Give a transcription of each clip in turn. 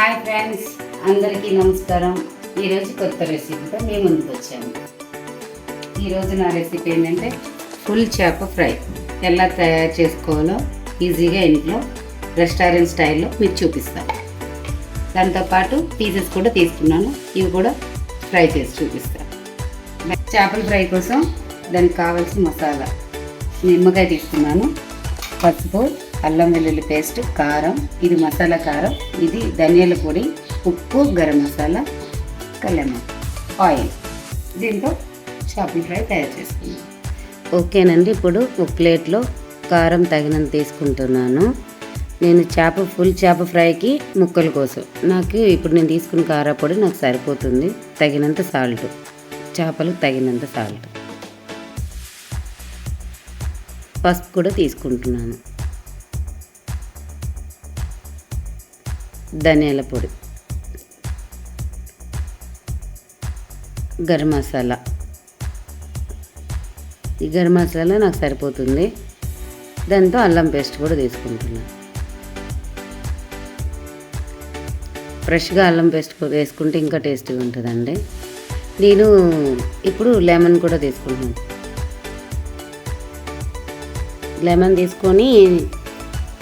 Hi friends అందరికీ నమస్కారం. ఈరోజు కొత్త రెసిపీతో మేము ముందుకు వచ్చాము. ఈరోజు నా రెసిపీ ఏంటంటే ఫుల్ చేప ఫ్రై. ఎలా తయారు చేసుకోవాలో ఈజీగా ఇంట్లో రెస్టారెంట్ స్టైల్లో మీకు చూపిస్తాను దాంతోపాటు పీసెస్ కూడా తీసుకున్నాను. ఇవి కూడా ఫ్రై చేసి చూపిస్తాను చేపల ఫ్రై కోసం దానికి కావాల్సిన మసాలా. నిమ్మకాయ తీసుకున్నాను పసుపు అల్లం వెల్లుల్లి పేస్ట్ కారం ఇది మసాలా కారం ఇది ధనియాల పొడి ఉప్పు గరం మసాలా కల్లెమ్మ ఆయిల్. దీంతో చేపల ఫ్రై తయారు చేసుకుందాం. ఓకేనండి ఇప్పుడు ఒక ప్లేట్లో కారం తగినంత తీసుకుంటున్నాను. నేను చేప ఫుల్ చేప ఫ్రైకి ముక్కల కోసం. నాకు ఇప్పుడు నేను తీసుకున్న కారపొడి నాకు సరిపోతుంది. తగినంత సాల్ట్. చేపలకు తగినంత సాల్ట్. పసుపు కూడా తీసుకుంటున్నాను. ధనియాల పొడి గరం మసాలా. ఈ గరం మసాలా నాకు సరిపోతుంది. దాంతో అల్లం పేస్ట్ కూడా తీసుకుంటున్నాను ఫ్రెష్గా అల్లం పేస్ట్ వేసుకుంటే ఇంకా టేస్టీగా ఉంటుందండి. నేను ఇప్పుడు లెమన్ కూడా తీసుకుంటున్నాను లెమన్ తీసుకొని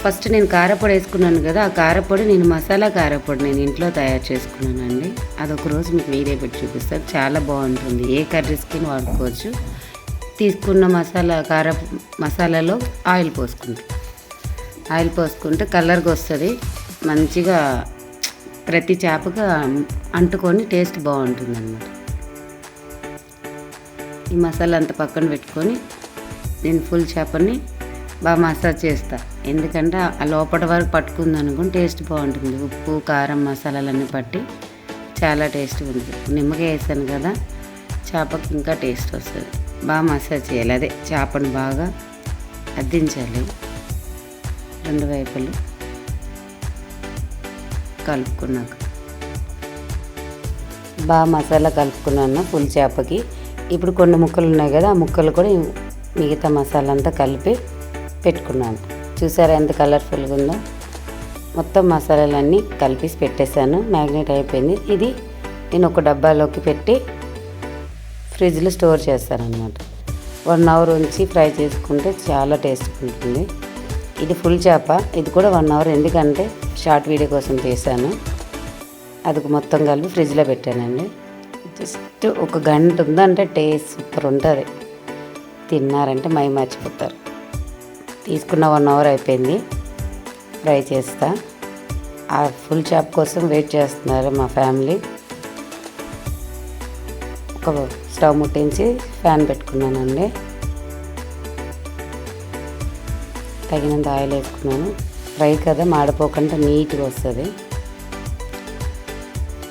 ఫస్ట్ నేను కారపొడి వేసుకున్నాను కదా ఆ కారపొడి నేను మసాలా కారపొడి నేను ఇంట్లో తయారు చేసుకున్నానండి. అదొక రోజు మీకు వీడియో పెట్టి చూపిస్తాను చాలా బాగుంటుంది. ఏ కర్రీస్కి వాడుకోవచ్చు తీసుకున్న మసాలా కార మసాలాలో ఆయిల్ పోసుకుంటాం. ఆయిల్ పోసుకుంటే కలర్గా వస్తుంది మంచిగా ప్రతి చేపగా అంటుకొని టేస్ట్ బాగుంటుంది అన్నమాట ఈ మసాలా అంత పక్కన పెట్టుకొని నేను ఫుల్ చేపని బాగా మసాజ్ చేస్తా. ఎందుకంటే ఆ లోపల వరకు పట్టుకుంది అనుకుని టేస్ట్ బాగుంటుంది. ఉప్పు కారం మసాలాలన్నీ పట్టి చాలా టేస్ట్ ఉంది. నిమ్మకాయ వేసాను కదా చేపకి ఇంకా టేస్ట్ వస్తుంది. బాగా మసాజ్ చేయాలి. అదే చేపను బాగా అద్దించాలి. రెండు వైపులు కలుపుకున్నాక. బాగా మసాలా కలుపుకున్నాను ఫుల్ చేపకి. ఇప్పుడు కొన్ని ముక్కలు ఉన్నాయి కదా ఆ ముక్కలు కూడా మిగతా మసాలా అంతా కలిపి పెట్టుకున్నాను. చూసారా ఎంత కలర్ఫుల్గా ఉందో? మొత్తం మసాలాలన్నీ కలిపి పెట్టేశాను. మ్యాగ్నేట్ అయిపోయింది. ఇది నేను ఒక డబ్బాలోకి పెట్టి ఫ్రిడ్జ్లో స్టోర్ చేస్తాను అనమాట వన్ అవర్ ఉంచి ఫ్రై చేసుకుంటే చాలా టేస్ట్ ఉంటుంది. ఇది ఫుల్ చేప. ఇది కూడా వన్ అవర్ ఎందుకంటే షార్ట్ వీడియో కోసం చేశాను. అది మొత్తం కలిపి ఫ్రిడ్జ్లో పెట్టానండి. జస్ట్ ఒక గంట ఉందంటే టేస్ట్ సూపర్ ఉంటుంది. తిన్నారంటే మై మర్చిపోతారు. తీసుకున్న వన్ అవర్ అయిపోయింది. ఫ్రై చేస్తా. ఆ ఫుల్ చాప్ కోసం వెయిట్ చేస్తున్నారు మా ఫ్యామిలీ ఒక స్టవ్ ముట్టించి ఫ్యాన్ పెట్టుకున్నానండి. తగినంత ఆయిల్ వేసుకున్నాను. ఫ్రై కదా మాడిపోకుండా నీట్గా వస్తుంది.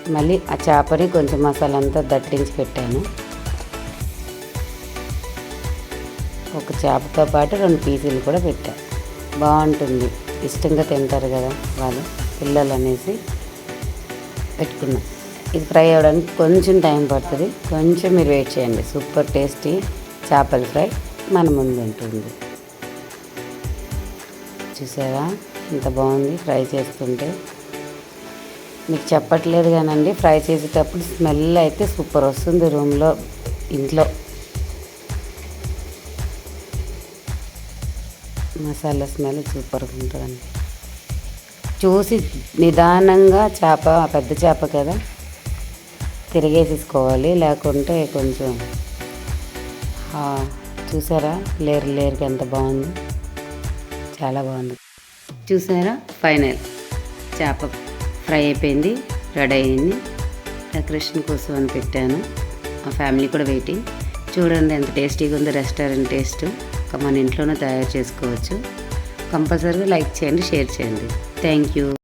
మళ్ళీ ఆ చేపని కొంచెం మసాలా అంతా దట్టించి పెట్టాను. ఒక చేపతో పాటు రెండు పీసులు కూడా పెట్టా. బాగుంటుంది. ఇష్టంగా తింటారు కదా వాళ్ళు పిల్లలు అనేసి పెట్టుకున్నాం. ఇది ఫ్రై అవ్వడానికి కొంచెం టైం పడుతుంది. కొంచెం మీరు వెయిట్ చేయండి. సూపర్ టేస్టీ చేపల ఫ్రై మన ముందు ఉంటుంది. చూసారా? ఎంత బాగుంది ఫ్రై చేస్తుంటే. మీకు చెప్పట్లేదు కానండి ఫ్రై చేసేటప్పుడు స్మెల్ అయితే సూపర్ వస్తుంది రూమ్లో ఇంట్లో. మసాలా స్మెల్ సూపర్గా ఉంటుందండి. చూసి నిదానంగా చేప పెద్ద చేప కదా తిరిగేసేసుకోవాలి. లేకుంటే కొంచెం చూసారా? లేరు లేరుకి ఎంత బాగుంది. చాలా బాగుంది. చూసారా? ఫైనల్. చేప ఫ్రై అయిపోయింది రెడీ అయింది. డెకరేషన్ కోసం అని పెట్టాను. మా ఫ్యామిలీ కూడా వెయిటింగ్. చూడండి ఎంత టేస్టీగా ఉంది రెస్టారెంట్ టేస్ట్. మన ఇంట్లోనే తయారు చేసుకోవచ్చు. కంపల్సరీగా లైక్ చేయండి షేర్ చేయండి. Thank you.